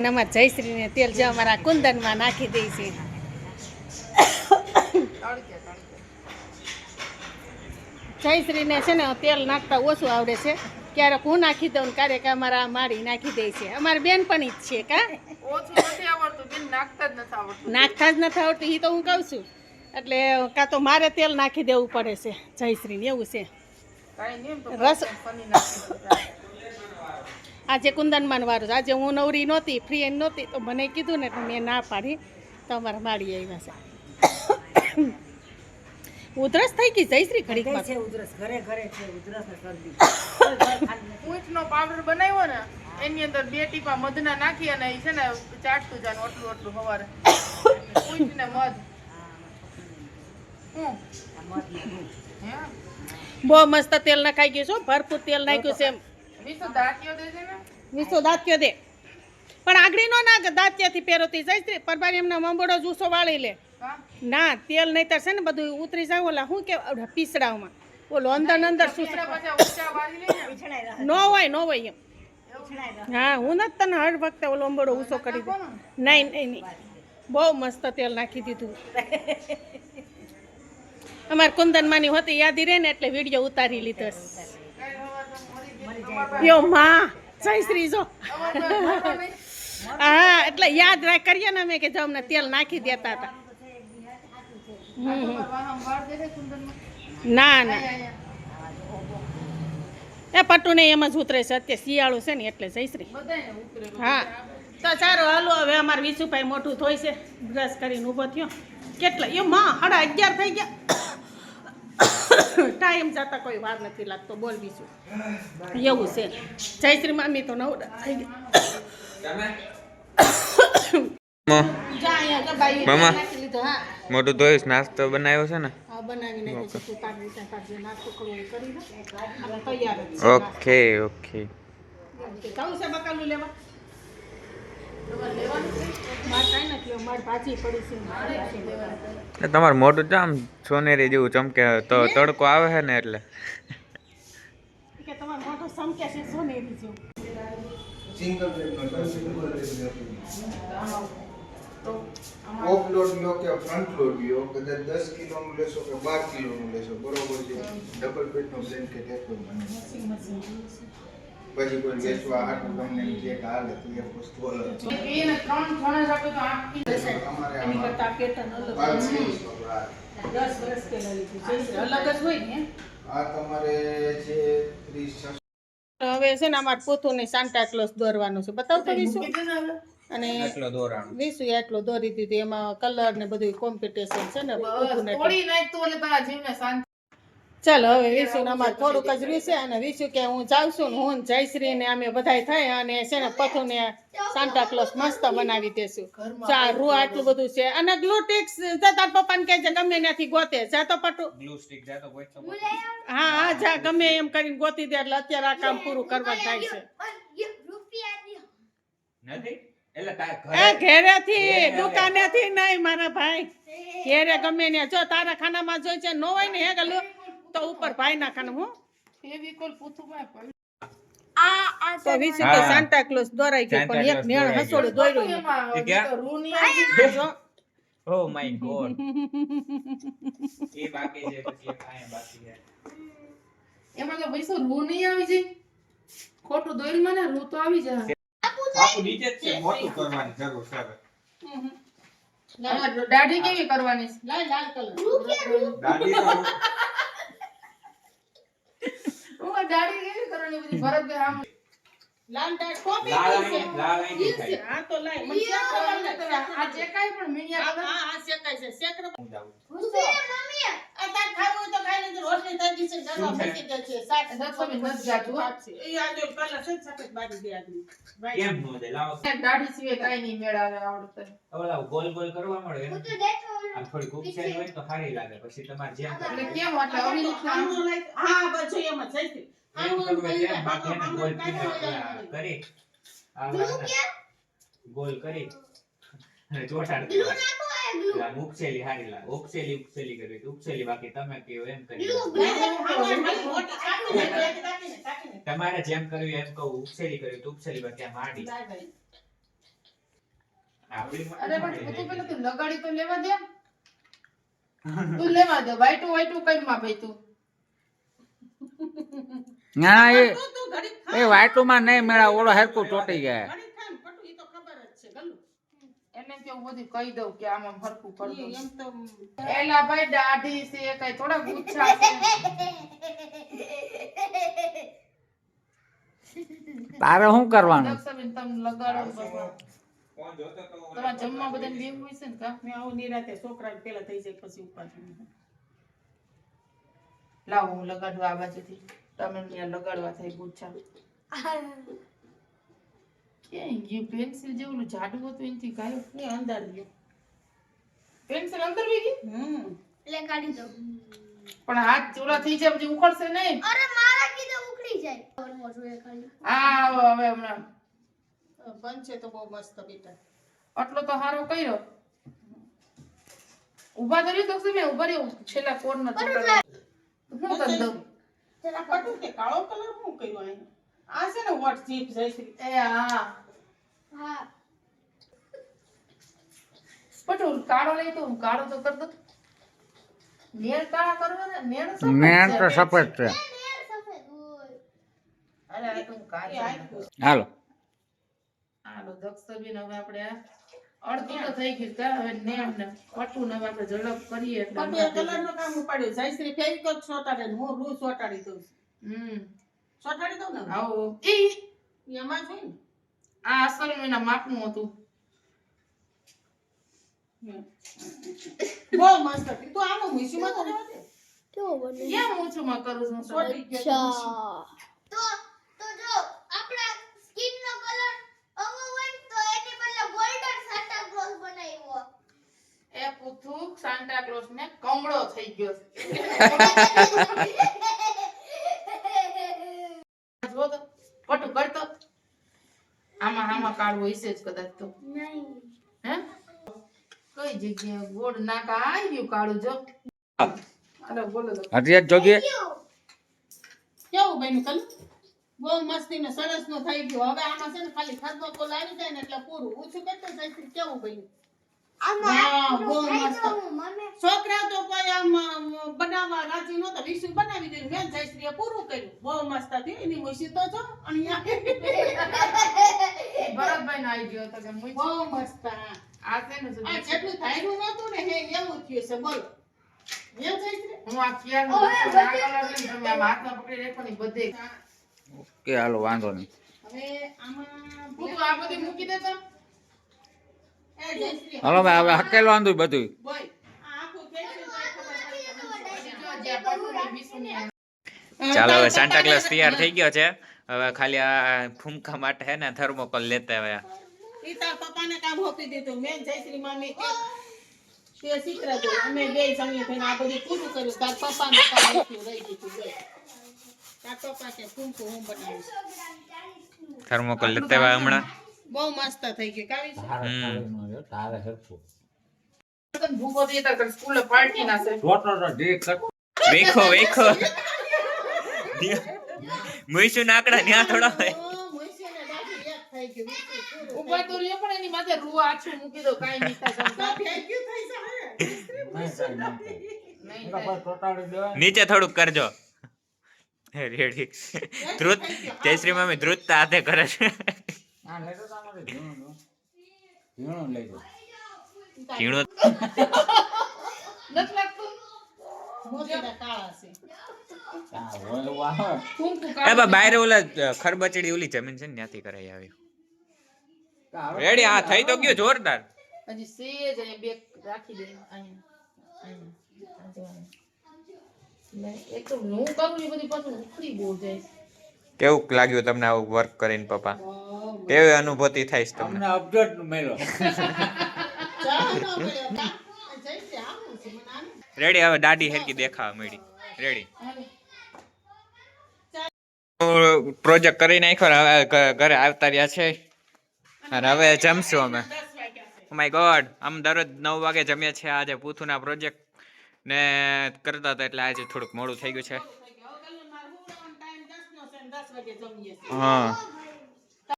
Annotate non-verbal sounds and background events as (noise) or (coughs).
અને અમારા જયશ્રીને તેલ જે અમારા કુંદનમાં નાખી દઈ છે. જયશ્રીને છે ને તેલ નાખતા ઓછું આવડે છે. ક્યારેક હું નાખી દઉં ક્યારેક અમારા મારી નાખી દે છે. અમારી બેનપણી જ છે કા? નાખતા જ નથી આવડતું. નાખતા જ નથી આવડતું એ તો હું કહું છું. એટલે કાં તો મારે તેલ નાખી દેવું પડે છે જયશ્રીને એવું છે. રસ-. આજે કુંદનમાં વાળું છે. આજે હું નવરી નહોતી ફ્રી નહોતી તો મને કીધું ને તો મેં ના પાડી. તો અમારા માળી આવ્યા છે. (coughs) ઉધરસ થઈ ગઈ જયશ્રી ઘડીકમાં છે ઉધરસ ઘરે ઘરે છે ઉધરસ ને શરદી. ઊંટનો પાવડર બનાવ્યો ને એની અંદર બે ટીપા મધના નાખી અને એ છે ને ચાટતું જાનું આટલું આટલું હવારે. ઊંટ ને મધ બહુ મસ્ત તેલ નખાઈ ગયું છે ભરપૂર તેલ નાખ્યું છે એમ. વીસો દાંત્યો દે પણ આગળીનો ના દાંત્યાથી પહેરોતી? જયશ્રી પરબારી એમના મંબોડો જૂસો વાળી લે. ના તેલ નહીં છે ને બધું ઉતરી જાય ઓલા શું કે પીસડામાં ઓલો અંદર અંદર. ન. હોય નો હોય એમ. હા હું નથી તને હર વખતે ઓલો અંબોડો ઊંચો કરી દઉં. નહીં નહીં નહીં. બહુ મસ્ત તેલ નાખી દીધું. અમારે કુંદનમાંની હોતી યાદી રહે ને એટલે વીડિયો ઉતારી લીધો. યો માં જયશ્રી જો. હા, એટલે યાદ રાખ, કરીએ ને અમે કે જો અમને તેલ નાખી દેતા હતા. ના ના. એ પટ્ટુ ને એમ જ ઉતરે છે, અત્યારે શિયાળું છે ને એટલે જયશ્રી શ્રી. હા. તો સારું, હાલો, હવે અમારે વિશુભાઈ મોટું થોય છે, બ્રશ કરીને ઊભો થયો. કેટલા? એ માં સાડા અગિયાર થઈ ગયા. ટાઈમ જતા કોઈ વાર નથી લાગતો બોલ બીજું એવું છે. જય શ્રી મામી તો નવ થઈ ગયા (coughs) મોટું ધોઈશ નાસ્તો બનાવ્યો છે ને? ઓકે. ઓકે તમારું મોટું તો આમ સોનેરી જેવું ચમકે તો તડકો આવે છે ને એટલે. કે તમારો મોટો સમકે છે સોનેરી જેવું. સિંગલ બેડનો ઓફ લોડ લો કે ફ્રન્ટ લોડ લ્યો કદાચ દસ કિલોનું લેશો કે બાર કિલોનું લેશો બરોબર છે. ડબલ બેડનો બ્લેન્કેટ એટલું બને. પછી કોઈ વેચવા હાટું તમને જે હાલે તો એક વસ્તુ અલગ છે. એને ત્રણ જણા જ તો આઠ કિલો છે એની કરતા પેટર્ન અલગ કપડા. દસ વર્ષ પહેલા લીધું છે. અલગ જ હોય ને. આ તમારે જે ત્રીસ હવે છે ને અમારે પોતુને સાન્ટા ક્લોઝ દોરવાનું છે. બતાવતો વિશુ. અને વિશુ એટલો દોરી દીધું. એમાં કલર ને બધું કોમ્પિટિશન છે ને એટલે. તોડી નાખ તો એટલે તારા જીવને શાંતિ ચાલો હવે વિશુ અમારે થોડુંક જ વિશે અને વિશુ કે હું જાઉં છું ને હું જયશ્રી ને અમે બધા થાય અને છે ને પથુ ને સાન્ટા ક્લોસ મસ્ત બનાવી દેશું. ચા રૂ આટલું બધું. છે. અને ગ્લુટેક્સ તાર પપ્પાને કહે છે ગમે ત્યાંથી ગોતે. જા તો પટુ. હા હા જા ગમે એમ કરીને ગોતી દે એટલે અત્યારે આ કામ પૂરું કરવા થાય છે. ઘેરેથી દુકાનેથી નહીં મારા ભાઈ. ઘેરે ગમે ને જો તારા ખાનામાં જોઈ છે નો હોય ને હે ગલું? તો ઉપર ભાઈ ના હું. એવી કોઈ પૂછું ભાઈ તો વિશે કે સાન્ટા ક્લોઝ દોરાઈ ગયું પણ એક હસોડું દોર્યું એમાં? તો રૂ નહીં આવતી. જો. ઓ માય ગોડ એ બાકી છે પછી એક બાકી છે. એમાં તો પૈસો રૂ નહીં આવી જાય. ખોટું દોરી મને રૂ તો આવી જાય. બાપુ નીચે જ છે મોટું કરવાની જરૂર છે દાઢી કેવી કરવાની લાલ લાલ કલર. દાઢી તો હું કરવાની બધી ભરતભાઈ આમ. લાલ દાળ કોપી લાલ છે. લાલ આઈ દેખાય. હા તો લાય. મને શેક કરવાનું આ જે કાંઈ પણ હા મીણિયા બધા. હા હા, શેકાય છે. રે. હું જાઉં. આ તાર ખાવું તો ખાઈ લેજે રોટલી તાજી છે ગરમ મૂકી દે છે. સાત નથી જાતું, હો. એ આ જો પહેલા છે ને સફેદ બાજુ દે આદમી. કેમ નો દે લાવો. દાઢી સિવાય કાઈ નહીં મેળાવે આવડતું. હવે લાવો ગોલ ગોલ કરવા મળે એમ. આમ થોડી ઉપસેલી હોય તો સારી લાગે પછી તમારે જેમ એટલે કેમ એટલે આમ હા બસ એમ જ જઈ કરી. લે. ગોલ. કરી. (laughs) આ આમ ઉપસેલી હારી લાગે ઉપસેલી ઉપસેલી કરવી. ઉપસેલી બાકી તમે કહો એમ કરી. તમારે જેમ કરવી એમ કહું. ઉપસેલી કરવી તો ઉપસેલી બાકી આમ આડી લાય અરે પણ તું પેલા તું લગાડી તો લેવા દે. (laughs) તું લેવા દે. વાઈટું વાઈટું કઈ માં ભાઈ તું. (laughs) ના એ એ વાટુમાં નહીં મેળા ઓળો હરકું ચોટી ગયા ઘડીક ખા ને પટુ, ઈ તો ખબર જ છે ગલ્લુ. એને કે હું બધું કહી દઉં કે આમ આમ કરી દઉં એમ તો એલા ભાઈ દાઢી છે કઈ થોડા ગુચ્છા છે. તારે શું કરવાનું? તમે લગાડો તમારે જમવા બધાને બેવું હોય છે ને કા? મેં આવું નિરાતે છોકરાને પેલા થઈ જાય પછી ઉપાધિ. લાવો હું લગાડું આ બાજુથી. તમે ત્યાં લગાડવા થાય ગુચ્છા. ક્યાંય ગયું? પેન્સિલ જેવું જાડું હતું એનાથી ગાયબ એ અંદર રહ્યો. પેન્સિલ અંદર વહી ગઈ? હમ. એટલે કાઢી દો પણ હાથ ચોલા થઈ જાય પછી ઉખડશે નહીં. અરે મારા કીધે ઉખડી જાય. ખાલી. આ હવે હવે હમણાં. બનશે તો બહુ મસ્ત બેટા આટલો તો હારો કર્યો. ઊભા તો રહ્યો મેં ઊભા રહ્યો. છેલ્લા કોર્નર હું કરી દઉં? આ પટુ કે કાળો કલર શું કર્યો અહીં? આ છે ને વોટ જીપ જયશ્રી. એ હા. હા. પટુ કાળો લઈ તો હું કાળો તો કર દઉં. કાળા કરવા ને સફેદ મેં તો સફેદ છે. નેર સફેદ હોય અરે આ તો કાળી. હાલો. હાલો દક્ષબીન હવે આપણે આ અડધી તો થઈ ગઈ કા હવે નેર ને પટુ ને આપણે ઝડપ કરીએ એટલે પટુ કલરનું કામ ઉપાડ્યું. જયશ્રી ફેવિકોલ ચોટાડે ને હું રૂ ચોટાડી દઉં હમ. ચોટાડી દઉં ને આવો. ઈ એમાં જ ને? આ અસલ એના માપનું હતું. બહુ મસ્ત હતી. તું આમાં મૂછીમાં તો રહેવા દે. કેવો બને? કેમ ઓછુંમાં કરું છું ગયો તો મૂછી. તો તો જો આપણા સ્કિન નો કલર આવો હોય ને તો એની બદલે ગોલ્ડન સાન્ટા ક્લોઝ બનાવ્યો પૂથું સાન્ટા ક્લોઝ ને કમળો થઈ ગયો જો તો પટુ કરતો. આમાં આમાં કાળવો હશે જ કદાચ તો. હે? કઈ જગ્યાએ ગોળ નાકા આવી કાળું જો. અરે બોલો તો. જોગીએ કેવું બન્યું કલ બહુ મસ્તી ને સરસનું થઈ ગયું. હવે આમાં છે ને ખાલી થર્મોકોલ આવી જાય ને એટલે પૂરું. ઓછું કરતો જાય કેવું બન્યું? છોકરા તો કોઈ આમ બનાવવા રાજી નતો વિસુ બનાવી દીધું. મેં જયશ્રીએ પૂરું કર્યું. બહુ મસ્ત હતી. એની મુસી તો છો અહીંયા. ભરતભાઈ નો આવી ગયો હતો કે બહુ મસ્ત. આ છે ને આ જેટલું ધાર્યું નતું ને હે એવું થયું છે. બોલો. એમ જયશ્રી હું આ ક્યારનું હવે આ બધે કલર ને તમે પકડી રાખો બધે. કે હાલો વાંધો નહીં. હવે આમાં આ બધી મૂકી દેતો હાલો ભાઈ હવે બધું ને બીસુની આ ચાલો હવે સાન્ટા ક્લાસ તૈયાર થઈ ગયો છે. હવે ખાલી આ ફૂમકા માટે હે ને થર્મોકોલ લેતા હવે. ઈ પપ્પાને કામ હોપી દીધું. મેં જયશ્રી મામી કે તે શીખરા તો અમે બે સંગે થઈને આ બધું પૂરું કર્યું. તાર પપ્પાને કામ એટલું રહી બે તાર પપ્પા કે ફૂંકું હું બનાવીશ. થર્મોકોલ લેતા હમણાં. બહુ મસ્ત થઈ ગઈ કાવી છે? તારે હરખું. તને ભૂખો થઈ તાર ઘરે સ્કૂલે પાર્ટી ના છે. તો વેખો વેખો. (laughs) મુઈસુ નાકડા ન્યા થોડા હોય. ઊભા તો પણ એની માથે આછું મૂકી દો કાઈ નહીં થાય. (laughs) તો નીચે થોડુંક કરજો. રેડી. ધ્રુત જયશ્રી મામી ધ્રુતતા હાથે કરે છે. આ લેતો ઝીણું ઝીણું લઈ. ઝીણું નથી લાગતું? બાયરે ઓલા ખરબચડી ઓલી જમીન છે ને ત્યાંથી કરાઈ આવી. રેડી હા થઈ તો ગયો જોરદાર. હજી સેજ બે રાખી દે અહીંયા તો હું કેવું લાગ્યું તમને આવું વર્ક કરીને પપ્પા? કેવી અનુભૂતિ થાય છે તમને? અપડેટ આનું રેડી હવે દાઢી હેરકી દેખાવા મળી. રેડી પ્રોજેક્ટ કરી નાખ્યો હવે ઘરે આવતા રહ્યા છે. અને હવે જમશું અમે. માય ગોડ આમ દરરોજ નવ વાગે જમીએ છીએ આજે પૂથુના પ્રોજેક્ટ ને કરતા હતા એટલે આજે થોડુંક મોડું થઈ ગયું છે. હા.